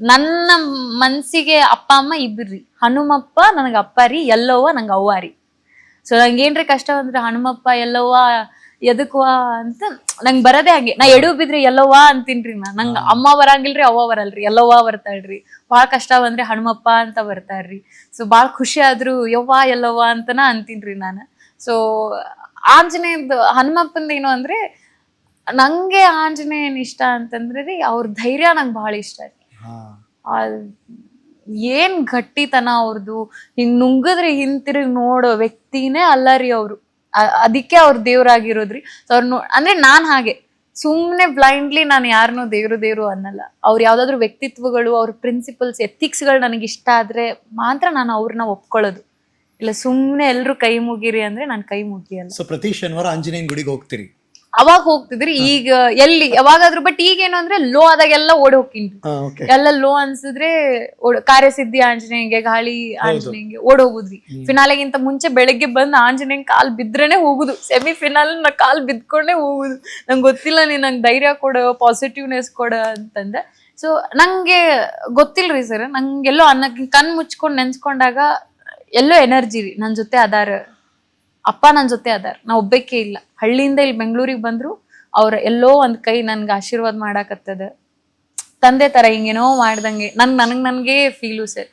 ನನ್ನ ಮನ್ಸಿಗೆ ಅಪ್ಪ ಅಮ್ಮ ಇಬ್ರಿ. ಹನುಮಪ್ಪ ನನಗೆ ಅಪ್ಪ ರೀ ಎಲ್ಲವ್ವ ನಂಗೆ ಅವ್ವ ರೀ. ಸೊ ನಂಗೆ ಏನ್ರಿ ಕಷ್ಟ ಅಂದ್ರೆ ಹನುಮಪ್ಪ ಎಲ್ಲವ್ವ ಎದಕ್ವ ಅಂತ ನಂಗೆ ಬರದೇ ಹಂಗೆ. ನಾ ಎಡು ಬಿದ್ರಿ ಎಲ್ಲವ್ವ ಅಂತೀನ್ರಿ ನಾ. ನಂಗೆ ಅಮ್ಮ ಬರಂಗಿಲ್ರಿ ಅವ್ವ ಬರಲ್ರಿ ಎಲ್ಲವ್ವ ಬರ್ತಾಳ್ರಿ. ಭಾಳ ಕಷ್ಟ ಬಂದ್ರೆ ಹನುಮಪ್ಪ ಅಂತ ಬರ್ತಾರ್ರಿ ಸೊ ಭಾಳ ಖುಷಿ ಆದ್ರು ಯವ್ವ ಎಲ್ಲವ್ವ ಅಂತನ ಅಂತೀನ್ರಿ ನಾನು. ಸೊ ಆಂಜನೇಯದ ಹನುಮಪ್ಪಂದ ಏನು ಅಂದ್ರೆ ನಂಗೆ ಆಂಜನೇಯನ್ ಇಷ್ಟ ಅಂತಂದ್ರೆ ರೀ ಅವ್ರ ಧೈರ್ಯ ನಂಗೆ ಭಾಳ ಇಷ್ಟ ರೀ. ಏನ್ ಗಟ್ಟಿತನ ಅವ್ರದ್ದು ಹಿಂಗ್ ನುಂಗದ್ರೆ ಹಿಂತಿರುಗಿ ನೋಡೋ ವ್ಯಕ್ತಿನೇ ಅಲ್ಲ ರೀ ಅವರು ಅದಕ್ಕೆ ಅವ್ರ ದೇವ್ರಾಗಿರೋದ್ರಿ. ಅವ್ರ ನೋ ಅಂದ್ರೆ ನಾನ್ ಹಾಗೆ. ಸುಮ್ನೆ ಬ್ಲೈಂಡ್ಲಿ ನಾನು ಯಾರನ್ನೂ ದೇವ್ರು ದೇವ್ರು ಅನ್ನಲ್ಲ. ಅವ್ರ ಯಾವ್ದಾದ್ರು ವ್ಯಕ್ತಿತ್ವಗಳು ಅವ್ರ ಪ್ರಿನ್ಸಿಪಲ್ಸ್ ಎಥಿಕ್ಸ್ಗಳು ನನಗೆ ಇಷ್ಟ ಆದ್ರೆ ಮಾತ್ರ ನಾನು ಅವ್ರನ್ನ ಒಪ್ಕೊಳ್ಳೋದು. ಇಲ್ಲ ಸುಮ್ನೆ ಎಲ್ಲರೂ ಕೈ ಮುಗಿರಿ ಅಂದ್ರೆ ನಾನು ಕೈ ಮುಗಿಯಲ್ಲ. ಸೊ ಪ್ರತಿ ಶನಿವಾರ ಆಂಜನೇಯನ ಗುಡಿಗೆ ಹೋಗ್ತೀರಿ. ಅವಾಗ ಹೋಗ್ತಿದ್ರಿ ಈಗ ಎಲ್ಲಿ ಯಾವಾಗಾದ್ರೂ ಬಟ್ ಈಗೇನು ಅಂದ್ರೆ ಲೋ ಆದಾಗೆಲ್ಲ ಓಡಿ ಹೋಗ್ತೀನಿ ಹಾ ಓಕೆ ಎಲ್ಲ ಲೋ ಅನ್ಸಿದ್ರೆ ಓಡ್- ಕಾರ್ಯಸಿದ್ಧಿ ಆಂಜನೇಯಂಗೆ ಗಾಳಿ ಆಂಜನೇಯಂಗೆ ಓಡ್ ಹೋಗುದ್ರಿ. ಫಿನಾಲೆಗಿಂತ ಮುಂಚೆ ಬೆಳಗ್ಗೆ ಬಂದು ಆಂಜನೇಯ ಕಾಲ್ ಬಿದ್ರೇನೆ ಹೋಗುದು. ಸೆಮಿ ಫಿನಾಲ್ ನಾ ಕಾಲ್ ಬಿದ್ಕೊಂಡೇ ಹೋಗುದು. ನಂಗೆ ಗೊತ್ತಿಲ್ಲ ನೀ ನಂಗೆ ಧೈರ್ಯ ಕೊಡ ಪಾಸಿಟಿವ್ನೆಸ್ ಕೊಡ ಅಂತಂದೆ. ಸೊ ನಂಗೆ ಗೊತ್ತಿಲ್ರಿ ಸರ್ ನಂಗೆಲ್ಲೋ ಅನ್ನ ಕಣ್ ಮುಚ್ಕೊಂಡು ನೆನ್ಸ್ಕೊಂಡಾಗ ಎಲ್ಲೋ ಎನರ್ಜಿ ರೀ ನನ್ನ ಜೊತೆ ಅದಾರ ಅಪ್ಪ ನನ್ನ ಜೊತೆ ಅದಾರ. ನಾ ಒಬ್ಬಕ್ಕೆ ಇಲ್ಲ. ಹಳ್ಳಿಯಿಂದ ಇಲ್ಲಿ ಬೆಂಗಳೂರಿಗೆ ಬಂದ್ರು ಅವ್ರ ಎಲ್ಲೋ ಒಂದ್ ಕೈ ನನ್ಗೆ ಆಶೀರ್ವಾದ ಮಾಡಾಕತ್ತದ. ತಂದೆ ತರ ಹಿಂಗೇನೋ ಮಾಡ್ದಂಗೆ. ನನ್ ನನಗ್, ನನ್ಗೆ ಫೀಲು ಸರ್